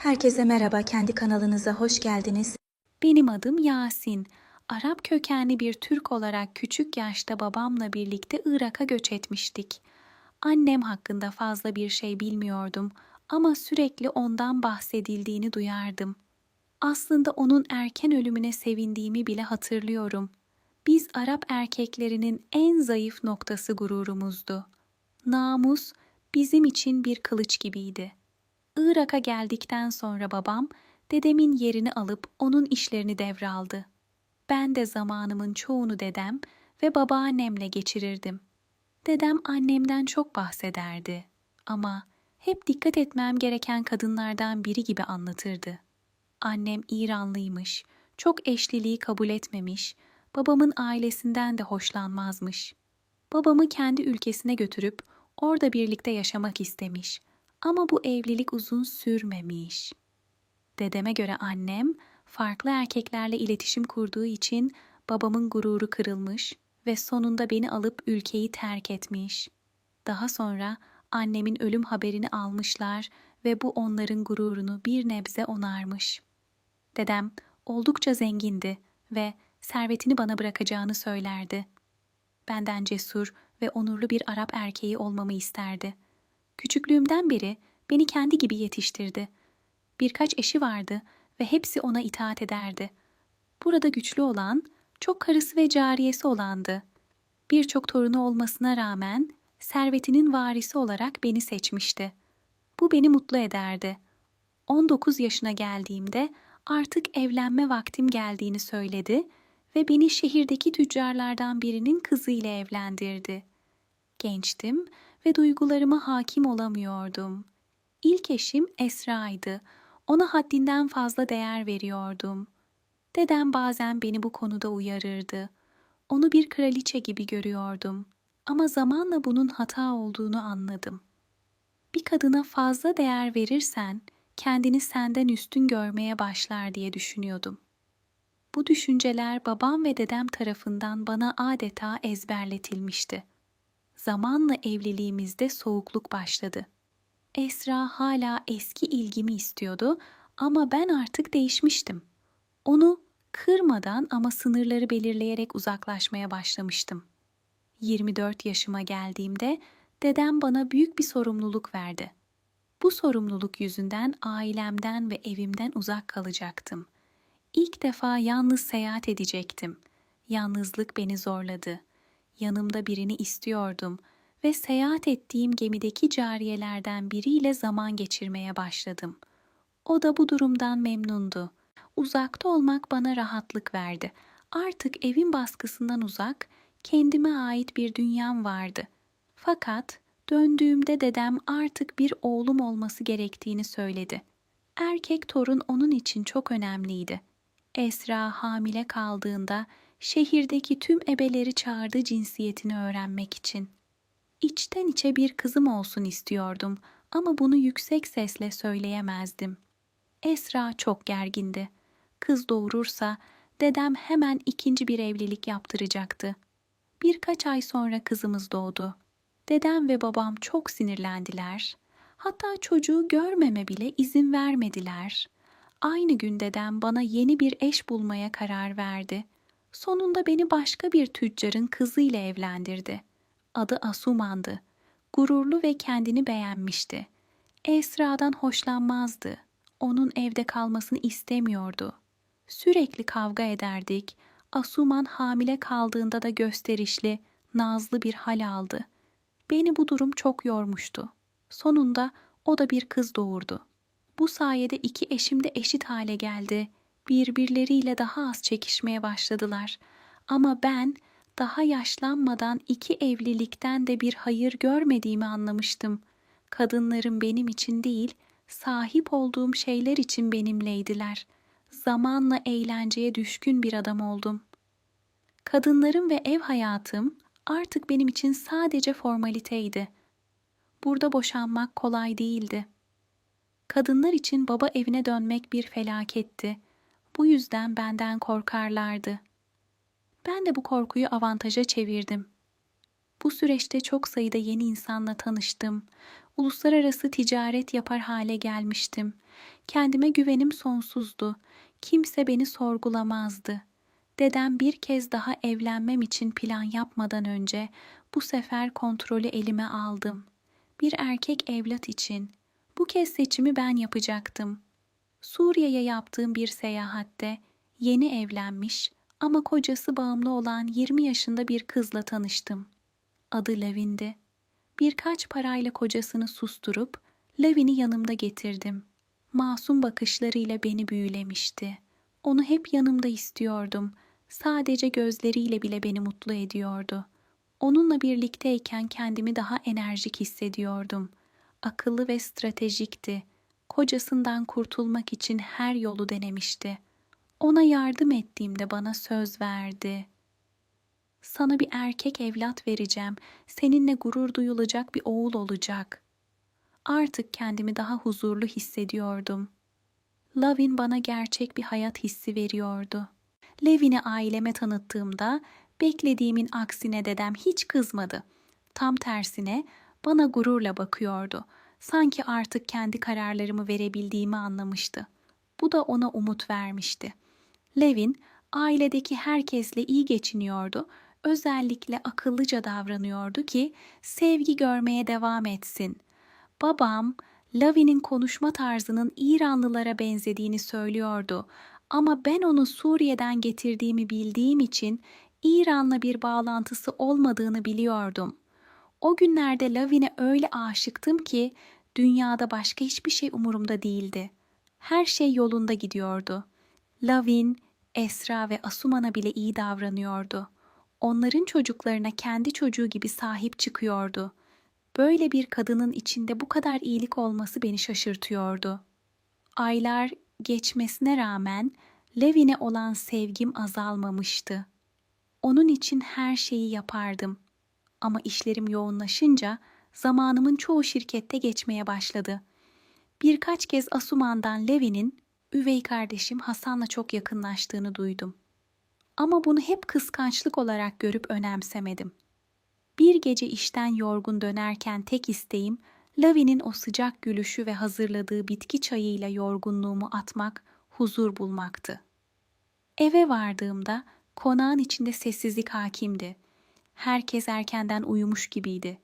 Herkese merhaba, kendi kanalınıza hoş geldiniz. Benim adım Yasin. Arap kökenli bir Türk olarak küçük yaşta babamla birlikte Irak'a göç etmiştik. Annem hakkında fazla bir şey bilmiyordum ama sürekli ondan bahsedildiğini duyardım. Aslında onun erken ölümüne sevindiğimi bile hatırlıyorum. Biz Arap erkeklerinin en zayıf noktası gururumuzdu. Namus bizim için bir kılıç gibiydi. Irak'a geldikten sonra babam dedemin yerini alıp onun işlerini devraldı. Ben de zamanımın çoğunu dedem ve babaannemle geçirirdim. Dedem annemden çok bahsederdi ama hep dikkat etmem gereken kadınlardan biri gibi anlatırdı. Annem İranlıymış, çok eşliliği kabul etmemiş, babamın ailesinden de hoşlanmazmış. Babamı kendi ülkesine götürüp orada birlikte yaşamak istemiş ama bu evlilik uzun sürmemiş. Dedeme göre annem farklı erkeklerle iletişim kurduğu için babamın gururu kırılmış ve sonunda beni alıp ülkeyi terk etmiş. Daha sonra annemin ölüm haberini almışlar ve bu onların gururunu bir nebze onarmış. Dedem oldukça zengindi ve servetini bana bırakacağını söylerdi. Benden cesur ve onurlu bir Arap erkeği olmamı isterdi. Küçüklüğümden beri beni kendi gibi yetiştirdi. Birkaç eşi vardı ve hepsi ona itaat ederdi. Burada güçlü olan, çok karısı ve cariyesi olandı. Birçok torunu olmasına rağmen servetinin varisi olarak beni seçmişti. Bu beni mutlu ederdi. 19 yaşına geldiğimde artık evlenme vaktim geldiğini söyledi ve beni şehirdeki tüccarlardan birinin kızıyla evlendirdi. Gençtim ve duygularıma hakim olamıyordum. İlk eşim Esra'ydı. Ona haddinden fazla değer veriyordum. Dedem bazen beni bu konuda uyarırdı. Onu bir kraliçe gibi görüyordum. Ama zamanla bunun hata olduğunu anladım. Bir kadına fazla değer verirsen kendini senden üstün görmeye başlar diye düşünüyordum. Bu düşünceler babam ve dedem tarafından bana adeta ezberletilmişti. Zamanla evliliğimizde soğukluk başladı. Esra hala eski ilgimi istiyordu ama ben artık değişmiştim. Onu kırmadan ama sınırları belirleyerek uzaklaşmaya başlamıştım. 24 yaşıma geldiğimde dedem bana büyük bir sorumluluk verdi. Bu sorumluluk yüzünden ailemden ve evimden uzak kalacaktım. İlk defa yalnız seyahat edecektim. Yalnızlık beni zorladı. Yanımda birini istiyordum ve seyahat ettiğim gemideki cariyelerden biriyle zaman geçirmeye başladım. O da bu durumdan memnundu. Uzakta olmak bana rahatlık verdi. Artık evin baskısından uzak, kendime ait bir dünyam vardı. Fakat döndüğümde dedem artık bir oğlum olması gerektiğini söyledi. Erkek torun onun için çok önemliydi. Esra hamile kaldığında şehirdeki tüm ebeleri çağırdı cinsiyetini öğrenmek için. İçten içe bir kızım olsun istiyordum ama bunu yüksek sesle söyleyemezdim. Esra çok gergindi. Kız doğurursa dedem hemen ikinci bir evlilik yaptıracaktı. Birkaç ay sonra kızımız doğdu. Dedem ve babam çok sinirlendiler. Hatta çocuğu görmeme bile izin vermediler. Aynı gün dedem bana yeni bir eş bulmaya karar verdi. Sonunda beni başka bir tüccarın kızıyla evlendirdi. Adı Asuman'dı. Gururlu ve kendini beğenmişti. Esra'dan hoşlanmazdı. Onun evde kalmasını istemiyordu. Sürekli kavga ederdik. Asuman hamile kaldığında da gösterişli, nazlı bir hal aldı. Beni bu durum çok yormuştu. Sonunda o da bir kız doğurdu. Bu sayede iki eşim de eşit hale geldi. Birbirleriyle daha az çekişmeye başladılar. Ama ben daha yaşlanmadan iki evlilikten de bir hayır görmediğimi anlamıştım. Kadınların benim için değil, sahip olduğum şeyler için benimleydiler. Zamanla eğlenceye düşkün bir adam oldum. Kadınlarım ve ev hayatım artık benim için sadece formaliteydi. Burada boşanmak kolay değildi. Kadınlar için baba evine dönmek bir felaketti. Bu yüzden benden korkarlardı. Ben de bu korkuyu avantaja çevirdim. Bu süreçte çok sayıda yeni insanla tanıştım. uluslararası ticaret yapar hale gelmiştim. Kendime güvenim sonsuzdu. Kimse beni sorgulamazdı. Dedem bir kez daha evlenmem için plan yapmadan önce bu sefer kontrolü elime aldım. Bir erkek evlat için. Bu kez seçimi ben yapacaktım. Suriye'ye yaptığım bir seyahatte yeni evlenmiş ama kocası bağımlı olan 20 yaşında bir kızla tanıştım. Adı Lavin'di. Birkaç parayla kocasını susturup Lavin'i yanımda getirdim. Masum bakışlarıyla beni büyülemişti. Onu hep yanımda istiyordum. Sadece gözleriyle bile beni mutlu ediyordu. Onunla birlikteyken kendimi daha enerjik hissediyordum. Akıllı ve stratejikti. Kocasından kurtulmak için her yolu denemişti. Ona yardım ettiğimde bana söz verdi. Sana bir erkek evlat vereceğim. Seninle gurur duyulacak bir oğul olacak. Artık kendimi daha huzurlu hissediyordum. Lavin bana gerçek bir hayat hissi veriyordu. Levin'i aileme tanıttığımda beklediğimin aksine dedem hiç kızmadı. Tam tersine bana gururla bakıyordu. Sanki artık kendi kararlarımı verebildiğimi anlamıştı. Bu da ona umut vermişti. Levin ailedeki herkesle iyi geçiniyordu. Özellikle akıllıca davranıyordu ki sevgi görmeye devam etsin. Babam Lavin'in konuşma tarzının İranlılara benzediğini söylüyordu ama ben onu Suriye'den getirdiğimi bildiğim için İran'la bir bağlantısı olmadığını biliyordum. O günlerde Lavin'e öyle aşıktım ki dünyada başka hiçbir şey umurumda değildi. Her şey yolunda gidiyordu. Lavin, Esra ve Asuman'a bile iyi davranıyordu. Onların çocuklarına kendi çocuğu gibi sahip çıkıyordu. Böyle bir kadının içinde bu kadar iyilik olması beni şaşırtıyordu. Aylar geçmesine rağmen Levin'e olan sevgim azalmamıştı. Onun için her şeyi yapardım. Ama işlerim yoğunlaşınca zamanımın çoğu şirkette geçmeye başladı. Birkaç kez Asuman'dan Levin'in üvey kardeşim Hasan'la çok yakınlaştığını duydum. Ama bunu hep kıskançlık olarak görüp önemsemedim. Bir gece işten yorgun dönerken tek isteğim Lavi'nin o sıcak gülüşü ve hazırladığı bitki çayıyla yorgunluğumu atmak, huzur bulmaktı. Eve vardığımda konağın içinde sessizlik hakimdi. Herkes erkenden uyumuş gibiydi.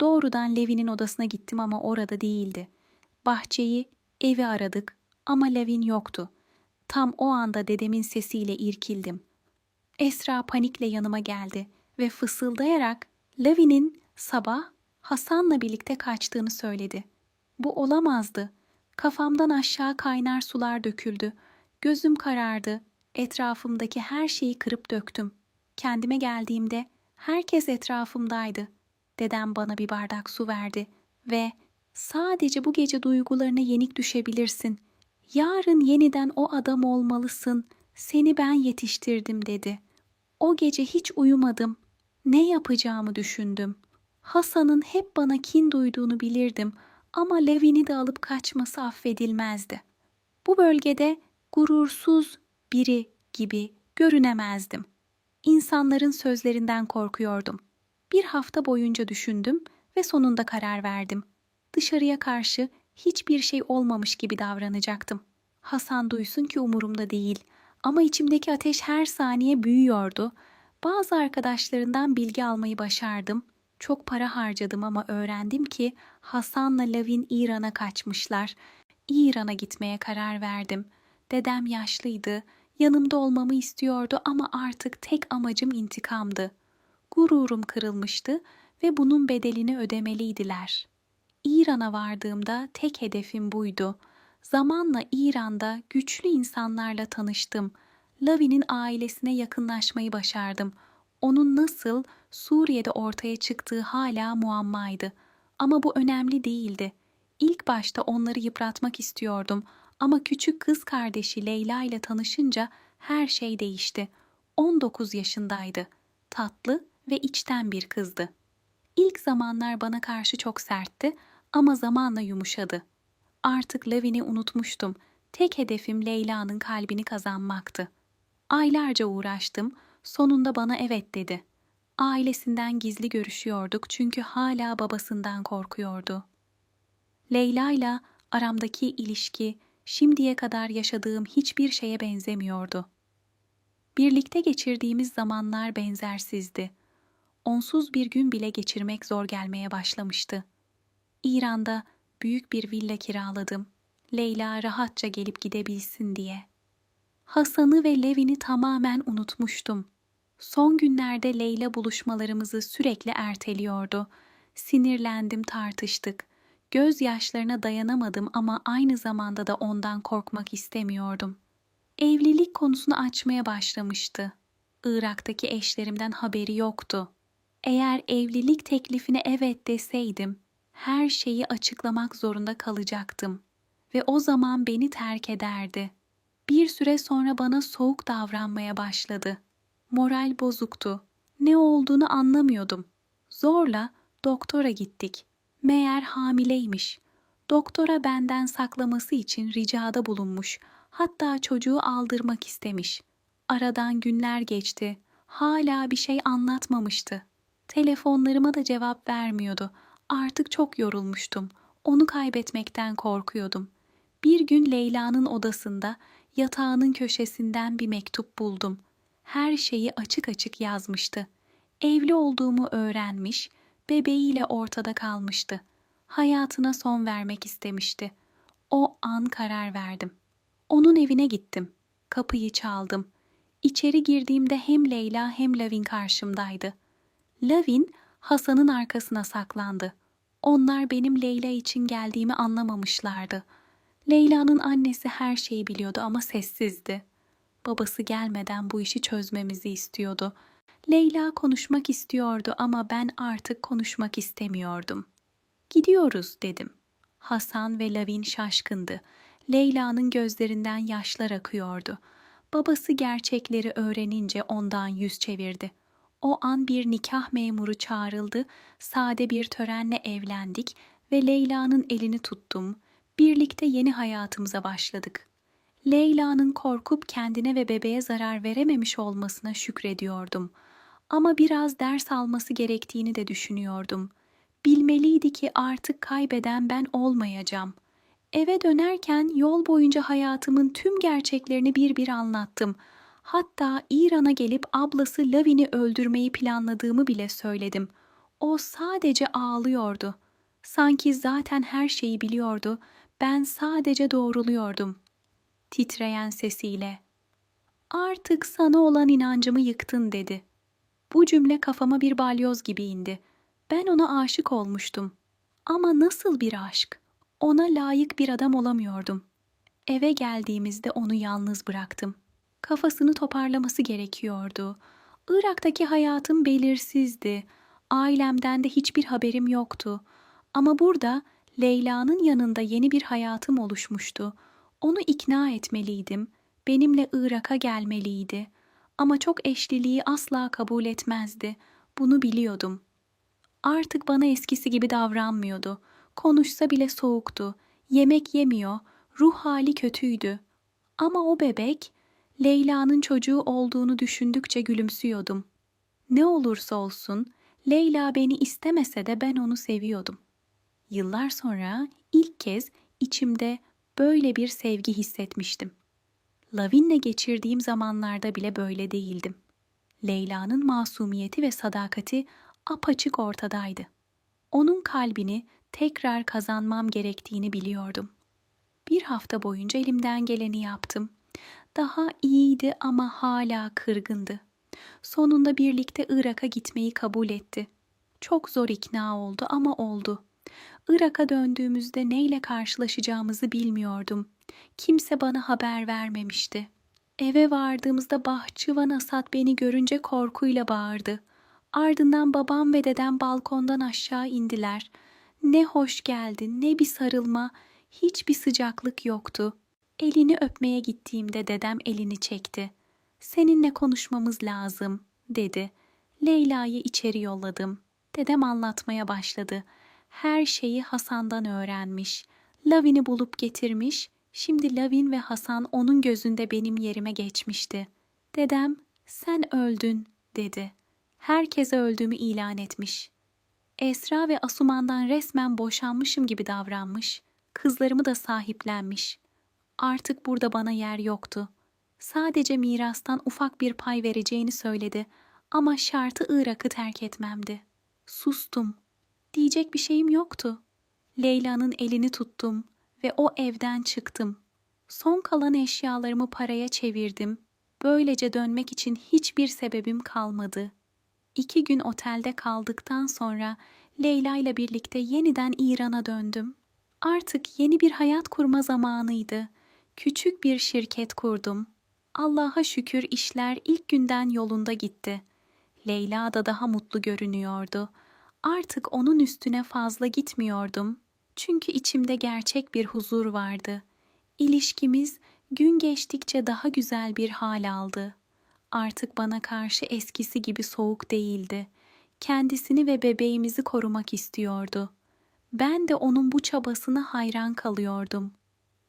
Doğrudan Levi'nin odasına gittim ama orada değildi. Bahçeyi, evi aradık ama Levin yoktu. Tam o anda dedemin sesiyle irkildim. Esra panikle yanıma geldi ve fısıldayarak Levin'in sabah Hasan'la birlikte kaçtığını söyledi. Bu olamazdı. Kafamdan aşağı kaynar sular döküldü. Gözüm karardı. Etrafımdaki her şeyi kırıp döktüm. Kendime geldiğimde herkes etrafımdaydı. Dedem bana bir bardak su verdi ve sadece bu gece duygularına yenik düşebilirsin. Yarın yeniden o adam olmalısın. Seni ben yetiştirdim dedi. O gece hiç uyumadım. Ne yapacağımı düşündüm. Hasan'ın hep bana kin duyduğunu bilirdim ama Levin'i de alıp kaçması affedilmezdi. Bu bölgede gurursuz biri gibi görünemezdim. İnsanların sözlerinden korkuyordum. Bir hafta boyunca düşündüm ve sonunda karar verdim. Dışarıya karşı hiçbir şey olmamış gibi davranacaktım. Hasan duysun ki umurumda değil. Ama içimdeki ateş her saniye büyüyordu. Bazı arkadaşlarından bilgi almayı başardım. Çok para harcadım ama öğrendim ki Hasan'la Lavin İran'a kaçmışlar. İran'a gitmeye karar verdim. Dedem yaşlıydı. Yanımda olmamı istiyordu ama artık tek amacım intikamdı. Gururum kırılmıştı ve bunun bedelini ödemeliydiler. İran'a vardığımda tek hedefim buydu. Zamanla İran'da güçlü insanlarla tanıştım. Lavi'nin ailesine yakınlaşmayı başardım. Onun nasıl Suriye'de ortaya çıktığı hala muammaydı. Ama bu önemli değildi. İlk başta onları yıpratmak istiyordum ama küçük kız kardeşi Leyla ile tanışınca her şey değişti. 19 yaşındaydı. Tatlı ve içten bir kızdı. İlk zamanlar bana karşı çok sertti ama zamanla yumuşadı. Artık Levin'i unutmuştum. Tek hedefim Leyla'nın kalbini kazanmaktı. Aylarca uğraştım. Sonunda bana evet dedi. Ailesinden gizli görüşüyorduk çünkü hala babasından korkuyordu. Leyla ile aramdaki ilişki şimdiye kadar yaşadığım hiçbir şeye benzemiyordu. Birlikte geçirdiğimiz zamanlar benzersizdi. Onsuz bir gün bile geçirmek zor gelmeye başlamıştı. İran'da büyük bir villa kiraladım. Leyla rahatça gelip gidebilsin diye. Hasan'ı ve Levin'i tamamen unutmuştum. Son günlerde Leyla buluşmalarımızı sürekli erteliyordu. Sinirlendim, tartıştık. Gözyaşlarına dayanamadım ama aynı zamanda da ondan korkmak istemiyordum. Evlilik konusunu açmaya başlamıştı. Irak'taki eşlerimden haberi yoktu. Eğer evlilik teklifine evet deseydim, her şeyi açıklamak zorunda kalacaktım ve o zaman beni terk ederdi. Bir süre sonra bana soğuk davranmaya başladı. Moral bozuktu. Ne olduğunu anlamıyordum. Zorla doktora gittik. Meğer hamileymiş. Doktora benden saklaması için ricada bulunmuş. Hatta çocuğu aldırmak istemiş. Aradan günler geçti. Hala bir şey anlatmamıştı. Telefonlarıma da cevap vermiyordu. Artık çok yorulmuştum. Onu kaybetmekten korkuyordum. Bir gün Leyla'nın odasında yatağının köşesinden bir mektup buldum. Her şeyi açık açık yazmıştı. Evli olduğumu öğrenmiş, bebeğiyle ortada kalmıştı. Hayatına son vermek istemişti. O an karar verdim. Onun evine gittim. Kapıyı çaldım. İçeri girdiğimde hem Leyla hem Lavin karşımdaydı. Lavin Hasan'ın arkasına saklandı. Onlar benim Leyla için geldiğimi anlamamışlardı. Leyla'nın annesi her şeyi biliyordu ama sessizdi. Babası gelmeden bu işi çözmemizi istiyordu. Leyla konuşmak istiyordu ama ben artık konuşmak istemiyordum. Gidiyoruz dedim. Hasan ve Lavin şaşkındı. Leyla'nın gözlerinden yaşlar akıyordu. Babası gerçekleri öğrenince ondan yüz çevirdi. O an bir nikah memuru çağrıldı, sade bir törenle evlendik ve Leyla'nın elini tuttum. Birlikte yeni hayatımıza başladık. Leyla'nın korkup kendine ve bebeğe zarar verememiş olmasına şükrediyordum. Ama biraz ders alması gerektiğini de düşünüyordum. Bilmeliydi ki artık kaybeden ben olmayacağım. Eve dönerken yol boyunca hayatımın tüm gerçeklerini bir bir anlattım. Hatta İran'a gelip ablası Lavin'i öldürmeyi planladığımı bile söyledim. O sadece ağlıyordu. Sanki zaten her şeyi biliyordu. Ben sadece doğruluyordum. Titreyen sesiyle. Artık sana olan inancımı yıktın dedi. Bu cümle kafama bir balyoz gibi indi. Ben ona aşık olmuştum. Ama nasıl bir aşk? Ona layık bir adam olamıyordum. Eve geldiğimizde onu yalnız bıraktım. Kafasını toparlaması gerekiyordu. Irak'taki hayatım belirsizdi. Ailemden de hiçbir haberim yoktu. Ama burada Leyla'nın yanında yeni bir hayatım oluşmuştu. Onu ikna etmeliydim. Benimle Irak'a gelmeliydi. Ama çok eşliliği asla kabul etmezdi. Bunu biliyordum. Artık bana eskisi gibi davranmıyordu. Konuşsa bile soğuktu. Yemek yemiyor. Ruh hali kötüydü. Ama o bebek Leyla'nın çocuğu olduğunu düşündükçe gülümsüyordum. Ne olursa olsun Leyla beni istemese de ben onu seviyordum. Yıllar sonra ilk kez içimde böyle bir sevgi hissetmiştim. Lavin'le geçirdiğim zamanlarda bile böyle değildim. Leyla'nın masumiyeti ve sadakati apaçık ortadaydı. Onun kalbini tekrar kazanmam gerektiğini biliyordum. Bir hafta boyunca elimden geleni yaptım. Daha iyiydi ama hala kırgındı. Sonunda birlikte Irak'a gitmeyi kabul etti. Çok zor ikna oldu ama oldu. Irak'a döndüğümüzde neyle karşılaşacağımızı bilmiyordum. Kimse bana haber vermemişti. Eve vardığımızda bahçıvan Asat beni görünce korkuyla bağırdı. Ardından babam ve dedem balkondan aşağı indiler. Ne hoş geldin, ne bir sarılma, hiçbir sıcaklık yoktu. Elini öpmeye gittiğimde dedem elini çekti. Seninle konuşmamız lazım, dedi. Leyla'yı içeri yolladım. Dedem anlatmaya başladı. Her şeyi Hasan'dan öğrenmiş. Lavin'i bulup getirmiş. Şimdi Lavin ve Hasan onun gözünde benim yerime geçmişti. Dedem, sen öldün, dedi. Herkese öldüğümü ilan etmiş. Esra ve Asuman'dan resmen boşanmışım gibi davranmış. Kızlarımı da sahiplenmiş. Artık burada bana yer yoktu. Sadece mirastan ufak bir pay vereceğini söyledi ama şartı Irak'ı terk etmemdi. Sustum. Diyecek bir şeyim yoktu. Leyla'nın elini tuttum ve o evden çıktım. Son kalan eşyalarımı paraya çevirdim. Böylece dönmek için hiçbir sebebim kalmadı. İki gün otelde kaldıktan sonra Leyla ile birlikte yeniden İran'a döndüm. Artık yeni bir hayat kurma zamanıydı. Küçük bir şirket kurdum. Allah'a şükür işler ilk günden yolunda gitti. Leyla da daha mutlu görünüyordu. Artık onun üstüne fazla gitmiyordum. Çünkü içimde gerçek bir huzur vardı. İlişkimiz gün geçtikçe daha güzel bir hal aldı. Artık bana karşı eskisi gibi soğuk değildi. Kendisini ve bebeğimizi korumak istiyordu. Ben de onun bu çabasına hayran kalıyordum.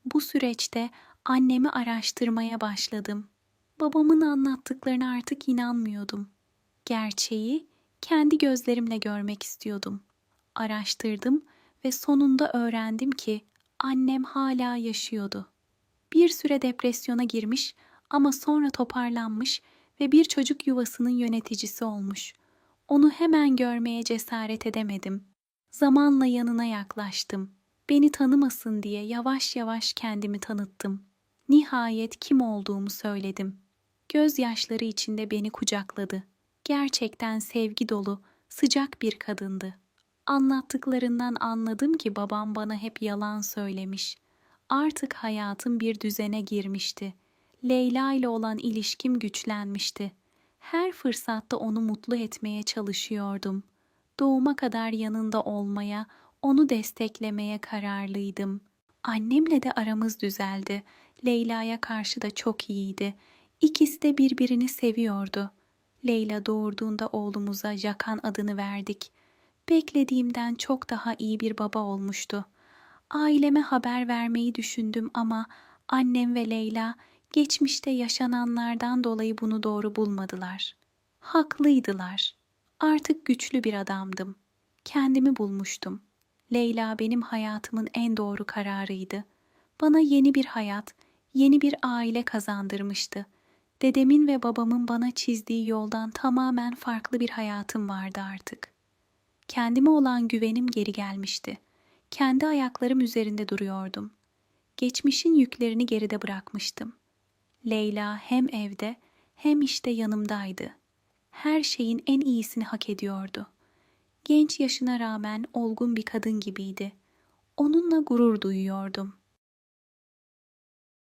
Bu süreçte annemi araştırmaya başladım. Babamın anlattıklarına artık inanmıyordum. Gerçeği kendi gözlerimle görmek istiyordum. Araştırdım ve sonunda öğrendim ki annem hala yaşıyordu. Bir süre depresyona girmiş ama sonra toparlanmış ve bir çocuk yuvasının yöneticisi olmuş. Onu hemen görmeye cesaret edemedim. Zamanla yanına yaklaştım. Beni tanımasın diye yavaş yavaş kendimi tanıttım. Nihayet kim olduğumu söyledim. Gözyaşları içinde beni kucakladı. Gerçekten sevgi dolu, sıcak bir kadındı. Anlattıklarından anladım ki babam bana hep yalan söylemiş. Artık hayatım bir düzene girmişti. Leyla ile olan ilişkim güçlenmişti. Her fırsatta onu mutlu etmeye çalışıyordum. Doğuma kadar yanında olmaya, onu desteklemeye kararlıydım. Annemle de aramız düzeldi. Leyla'ya karşı da çok iyiydi. İkisi de birbirini seviyordu. Leyla doğurduğunda oğlumuza Jakan adını verdik. Beklediğimden çok daha iyi bir baba olmuştu. Aileme haber vermeyi düşündüm ama annem ve Leyla geçmişte yaşananlardan dolayı bunu doğru bulmadılar. Haklıydılar. Artık güçlü bir adamdım. Kendimi bulmuştum. Leyla benim hayatımın en doğru kararıydı. Bana yeni bir hayat, yeni bir aile kazandırmıştı. Dedemin ve babamın bana çizdiği yoldan tamamen farklı bir hayatım vardı artık. Kendime olan güvenim geri gelmişti. Kendi ayaklarım üzerinde duruyordum. Geçmişin yüklerini geride bırakmıştım. Leyla hem evde hem işte yanımdaydı. Her şeyin en iyisini hak ediyordu. Genç yaşına rağmen olgun bir kadın gibiydi. Onunla gurur duyuyordum.